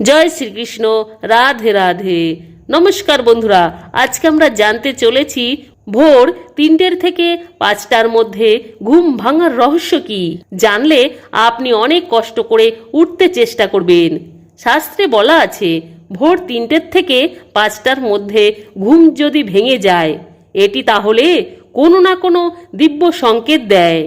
জয় শ্রীকৃষ্ণ, রাধে রাধে। নমস্কার বন্ধুরা, আজকে আমরা জানতে চলেছি ভোর তিনটের থেকে পাঁচটার মধ্যে ঘুম ভাঙার রহস্য কি? জানলে আপনি অনেক কষ্ট করে উঠতে চেষ্টা করবেন। শাস্ত্রে বলা আছে, ভোর তিনটের থেকে পাঁচটার মধ্যে ঘুম যদি ভেঙে যায়, এটি তাহলে কোনো না কোনো দিব্য সংকেত দেয়।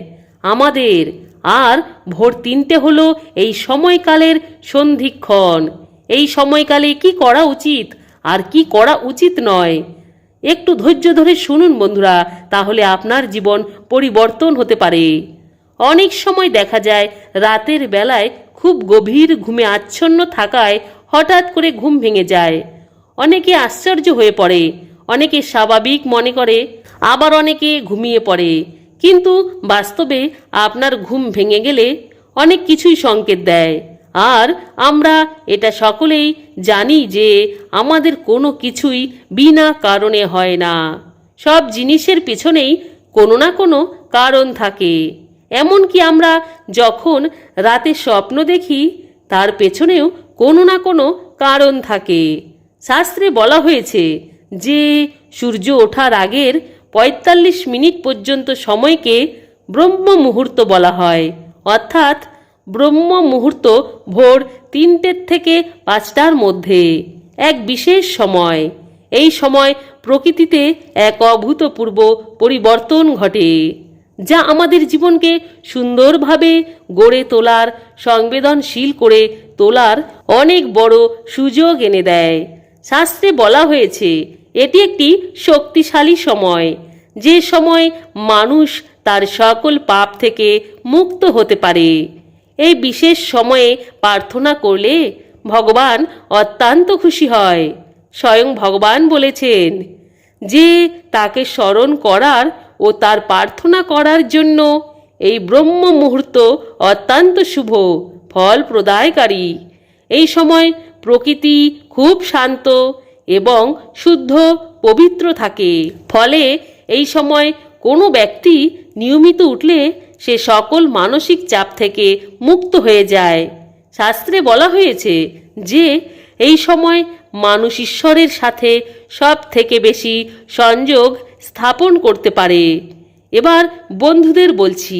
আমাদের আর ভোর তিনটে হলো এই সময়কালের সন্ধিক্ষণ। এই সময়কালে কি করা উচিত আর কি করা উচিত নয়? একটু ধৈর্য ধরে শুনুন বন্ধুরা, তাহলে আপনার জীবন পরিবর্তন হতে পারে। অনেক সময় দেখা যায়, রাতের বেলায় খুব গভীর ঘুমে আচ্ছন্ন থাকায় হঠাৎ করে ঘুম ভেঙে যায়। অনেকে আশ্চর্য হয়ে পড়ে, অনেকে স্বাভাবিক মনে করে, আবার অনেকে ঘুমিয়ে পড়ে। কিন্তু বাস্তবে আপনার ঘুম ভেঙে গেলে অনেক কিছুই সংকেত দেয়। আর আমরা এটা সকলেই জানি যে আমাদের কোনো কিছুই বিনা কারণে হয় না। সব জিনিসের পেছনেই কোনো না কোনো কারণ থাকে। এমনকি আমরা যখন রাতে স্বপ্ন দেখি, তার পেছনেও কোনো না কোনো কারণ থাকে। শাস্ত্রে বলা হয়েছে যে সূর্য ওঠার আগের পঁয়তাল্লিশ মিনিট পর্যন্ত সময়কে ব্রহ্ম মুহূর্ত বলা হয়। অর্থাৎ ব্রহ্ম মুহূর্ত ভোর তিনটের থেকে পাঁচটার মধ্যে। এক বিশেষ সময়। এই সময় প্রকৃতিতে এক অভূতপূর্ব পরিবর্তন ঘটে, যা আমাদের জীবনকে সুন্দরভাবে গড়ে তোলার, সংবেদনশীল করে তোলার অনেক বড় সুযোগ এনে দেয়। শাস্ত্রে বলা হয়েছে এটি একটি শক্তিশালী সময়। যে সময় মানুষ তার সকল পাপ থেকে মুক্ত হতে পারে। এই বিশেষ সময়ে প্রার্থনা করলে ভগবান অত্যন্ত খুশি হয়। স্বয়ং ভগবান বলেছেন, যে তাকে স্মরণ করার ও তার প্রার্থনা করার জন্য এই ব্রহ্ম মুহূর্ত অত্যন্ত শুভ, ফল প্রদায়কারী। এই সময় প্রকৃতি খুব শান্ত এবং শুদ্ধ, পবিত্র থাকে। ফলে এই সময় কোনো ব্যক্তি নিয়মিত উঠলে সে সকল মানসিক চাপ থেকে মুক্ত হয়ে যায়। শাস্ত্রে বলা হয়েছে যে, এই সময় মানুষ ঈশ্বরের সাথে সব থেকে বেশি সংযোগ স্থাপন করতে পারে। এবার বন্ধুদের বলছি,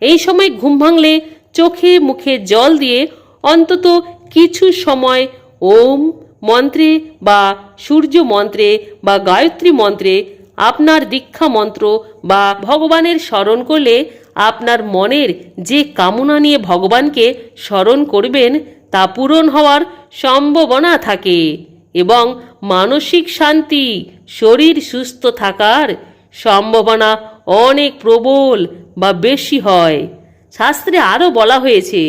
এই সময় ঘুম ভাঙলে চোখে মুখে জল দিয়ে অন্তত কিছু সময় ওম মন্ত্রে বা সূর্য মন্ত্রে বা গায়ত্রী মন্ত্রে আপনার দীক্ষা মন্ত্র বা ভগবানের স্মরণ করলে আপনার মনের যে কামনা নিয়ে ভগবানকে স্মরণ করবেন তা পূরণ হওয়ার সম্ভাবনা থাকে এবং মানসিক শান্তি, শরীর সুস্থ থাকার সম্ভাবনা অনেক প্রবল বা বেশি হয়। শাস্ত্রে আরও বলা হয়েছে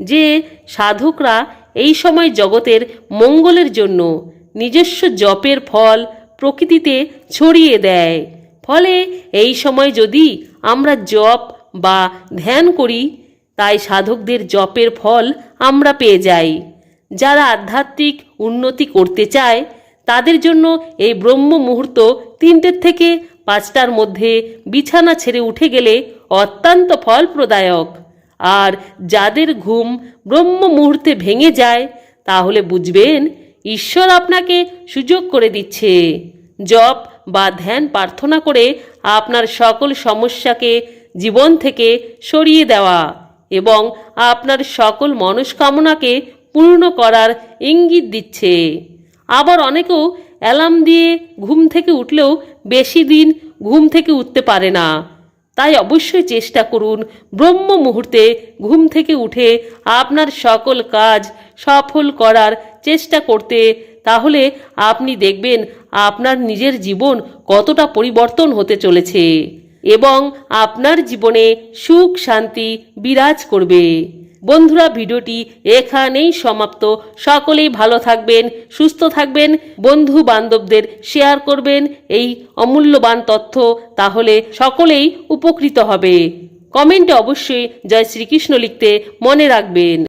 যে সাধকরা এই সময় জগতের মঙ্গলের জন্য নিজস্ব জপের ফল প্রকৃতিতে ছড়িয়ে দেয়। ফলে এই সময় যদি আমরা জপ বা ধ্যান করি, তাই সাধকদের জপের ফল আমরা পেয়ে যাই। যারা আধ্যাত্মিক উন্নতি করতে চায়, তাদের জন্য এই ব্রহ্ম মুহূর্ত তিনটের থেকে পাঁচটার মধ্যে বিছানা ছেড়ে উঠে গেলে অত্যন্ত ফলপ্রদায়ক। আর যাদের ঘুম ব্রহ্ম মুহূর্তে ভেঙে যায়, তাহলে বুঝবেন ঈশ্বর আপনাকে সুযোগ করে দিচ্ছে। জপ বা ধ্যান প্রার্থনা করে আপনার সকল সমস্যাকে জীবন থেকে সরিয়ে দেওয়া এবং আপনার সকল মনস্কামনাকে পূর্ণ করার ইঙ্গিত দিচ্ছে। আবার অনেকেও অ্যালার্ম দিয়ে ঘুম থেকে উঠলেও বেশি দিন ঘুম থেকে উঠতে পারে না। তাই অবশ্যই চেষ্টা করুন ব্রহ্ম মুহূর্তে ঘুম থেকে উঠে আপনার সকল কাজ সফল করার চেষ্টা করতে, তাহলে আপনি দেখবেন আপনার নিজের জীবন কতটা পরিবর্তন হতে চলেছে এবং আপনার জীবনে সুখ, শান্তি বিরাজ করবে। বন্ধুরা, ভিডিওটি এখানেই সমাপ্ত। সকলেই ভালো থাকবেন, সুস্থ থাকবেন বন্ধু বান্ধবদের শেয়ার করবেন এই অমূল্যবান তথ্য, তাহলে সকলেই উপকৃত হবে। কমেন্টে অবশ্যই জয় শ্রীকৃষ্ণ লিখতে মনে রাখবেন।